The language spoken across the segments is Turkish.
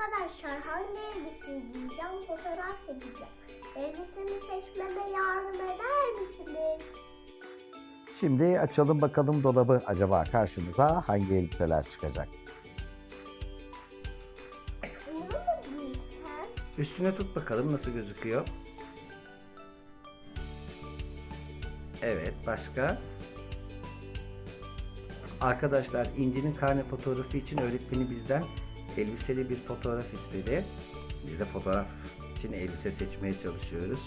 Arkadaşlar hangi elbiseyi giyeceğim fotoğraf çekeceğim. Elbisemi seçmeme yardım eder misiniz? Şimdi açalım bakalım dolabı. Acaba karşımıza hangi elbiseler çıkacak? Bunu mu giysem? Üstüne tut bakalım nasıl gözüküyor. Evet, başka? Arkadaşlar İnci'nin karne fotoğrafı için öğretmeni bizden elbiseli bir fotoğraf istedi. Biz de fotoğraf için elbise seçmeye çalışıyoruz.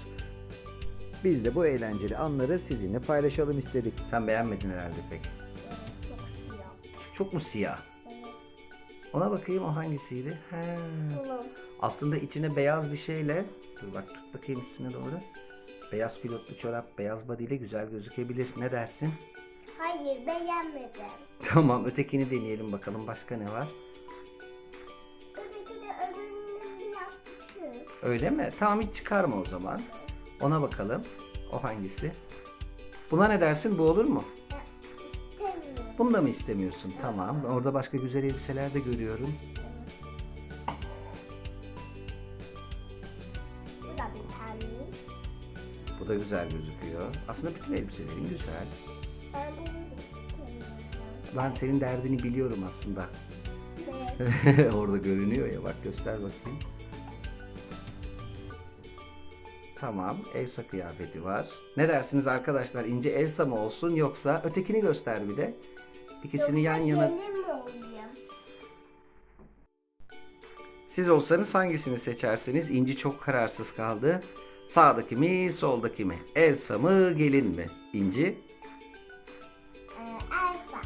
Biz de bu eğlenceli anları sizinle paylaşalım istedik. Sen beğenmedin herhalde pek. Çok siyah. Çok mu siyah? Evet. Ona bakayım o hangisiydi? He. Tamam. Aslında içine beyaz bir şeyle, dur bak tut bakayım üstüne doğru. Beyaz pilotlu çorap, beyaz body ile güzel gözükebilir. Ne dersin? Hayır beğenmedim. Tamam ötekini deneyelim bakalım başka ne var? Öyle mi? Tamam hiç çıkarma o zaman. Ona bakalım. O hangisi? Buna ne dersin? Bu olur mu? İstemiyorum. Bunu da mı istemiyorsun? Tamam. Orada başka güzel elbiseler de görüyorum. Bu da taneymiş. Bu da güzel gözüküyor. Aslında bütün elbiselerin güzel. Ben bunu da istemiyorum. Ben senin derdini biliyorum aslında. Orada görünüyor ya bak göster bakayım. Tamam Elsa kıyafeti var. Ne dersiniz arkadaşlar ince Elsa mı olsun yoksa ötekini göster bir de. İkisini yan yana. Gelin mi olayım? Siz olsanız hangisini seçersiniz? İnci çok kararsız kaldı. Sağdaki mi soldaki mi? Elsa mı gelin mi? İnci Ee, Elsa.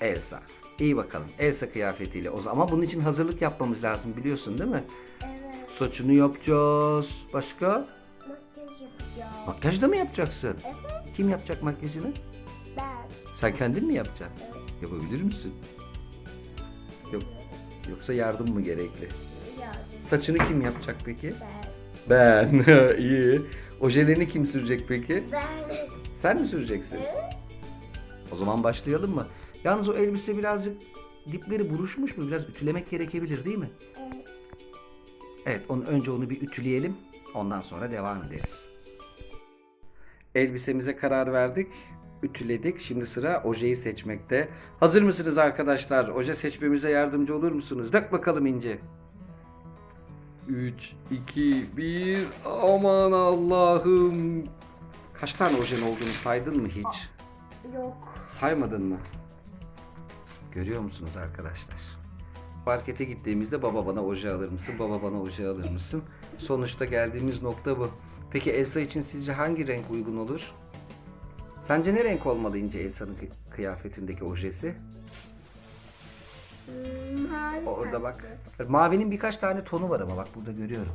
Elsa. İyi bakalım. Elsa kıyafetiyle o zaman. Ama bunun için hazırlık yapmamız lazım biliyorsun değil mi? Evet. Saçını yapacağız. Başka? Yapacağım. Makyaj da mı yapacaksın? Evet. Kim yapacak makyajını? Ben. Sen kendin mi yapacaksın? Evet. Yapabilir misin? Yok. Yoksa yardım mı gerekli? Yardım. Saçını kim yapacak peki? Ben. Ben. İyi. Ojelerini kim sürecek peki? Ben. Sen mi süreceksin? Evet. O zaman başlayalım mı? Yalnız o elbise birazcık dipleri buruşmuş mu? Biraz ütülemek gerekebilir değil mi? Evet. Evet, onu, önce onu bir ütüleyelim. Ondan sonra devam ederiz. Elbisemize karar verdik. Ütüledik. Şimdi sıra ojeyi seçmekte. Hazır mısınız arkadaşlar? Oje seçmemize yardımcı olur musunuz? Dök bakalım İnci. 3, 2, 1. Aman Allah'ım. Kaç tane ojen olduğunu saydın mı hiç? Yok. Saymadın mı? Görüyor musunuz arkadaşlar? Markete gittiğimizde baba bana oje alır mısın? Baba bana oje alır mısın? Sonuçta geldiğimiz nokta bu. Peki Elsa için sizce hangi renk uygun olur? Sence ne renk olmalı ince Elsa'nın kı- kıyafetindeki ojesi? Hmm, mavi Orada bak. Mavinin birkaç tane tonu var ama bak burada görüyorum.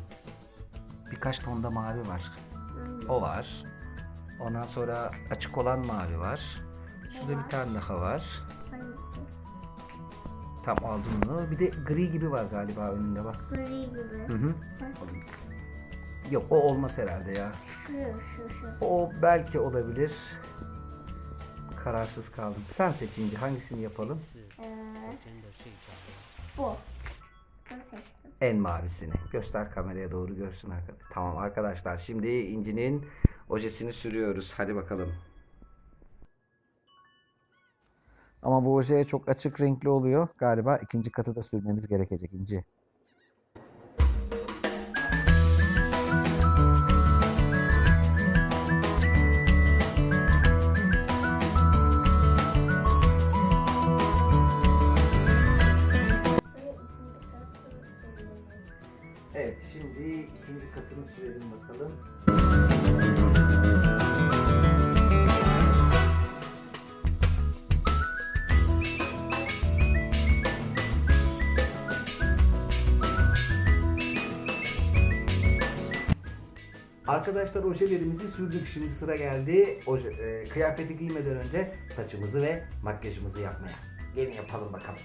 Birkaç tonda mavi var. Hmm. O var. Ondan sonra açık olan mavi var. Şurada bir tane daha var. Tam aldım onu. Bir de gri gibi var galiba önünde bak. Gri gibi. Hı hı. Yok o olmaz herhalde ya. Şu şu şu. O belki olabilir. Kararsız kaldım. Sen seçince hangisini yapalım? Ee, bu. Bunu seçtim. En mavisini. Göster kameraya doğru görsün arkadaşlar. Tamam arkadaşlar şimdi İnci'nin ojesini sürüyoruz. Hadi bakalım. Ama bu ojeye çok açık renkli oluyor. Galiba ikinci katı da sürmemiz gerekecek İnci. Katını sürelim bakalım. Arkadaşlar ojelerimizi sürdük. Şimdi sıra geldi oje, e, kıyafeti giymeden önce saçımızı ve makyajımızı yapmaya. Gelin yapalım bakalım.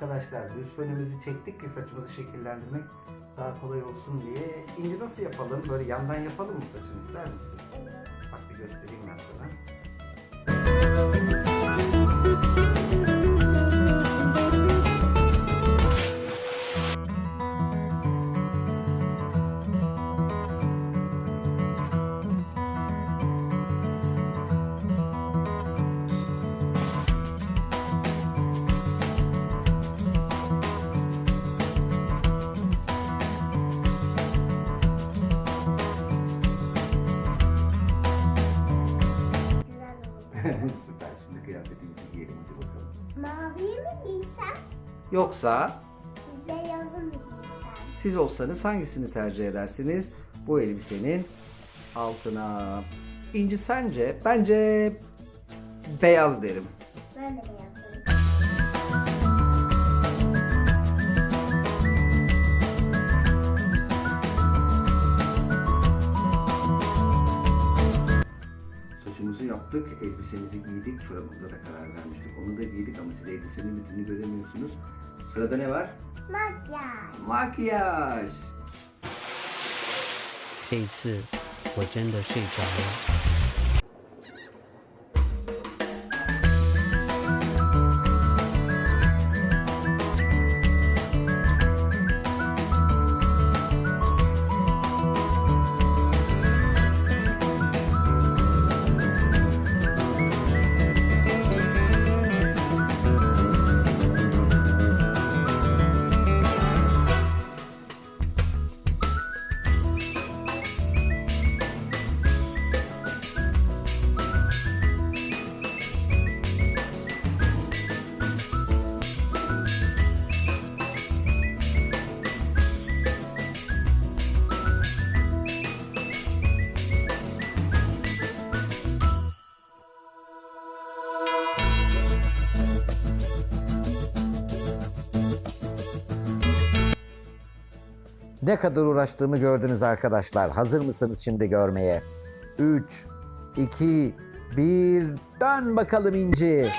Düz fönümüzü çektik ki saçımızı şekillendirmek daha kolay olsun diye. İnci nasıl yapalım? Böyle yandan yapalım mı saçını ister misin? Bak bir göstereyim ben sana. Kıyafetimizi giyelim hadi bakalım. Maviyi mi giysem? Yoksa Beyazı mı giysem? siz olsanız hangisini tercih edersiniz? Bu elbisenin altına. İnci sence? Bence beyaz derim. Ben de beyazı. yaptık, elbisemizi giydik, çorabımıza da karar vermiştik. Onu da giydik ama siz elbisenin bütününü göremiyorsunuz. Sırada ne var? Makyaj. Makyaj. 这一次我真的睡着了。 Ne kadar uğraştığımı gördünüz arkadaşlar. Hazır mısınız şimdi görmeye? 3, 2, 1, dön bakalım İnci.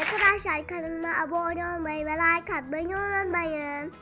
Arkadaşlar kanalıma abone olmayı ve like atmayı unutmayın.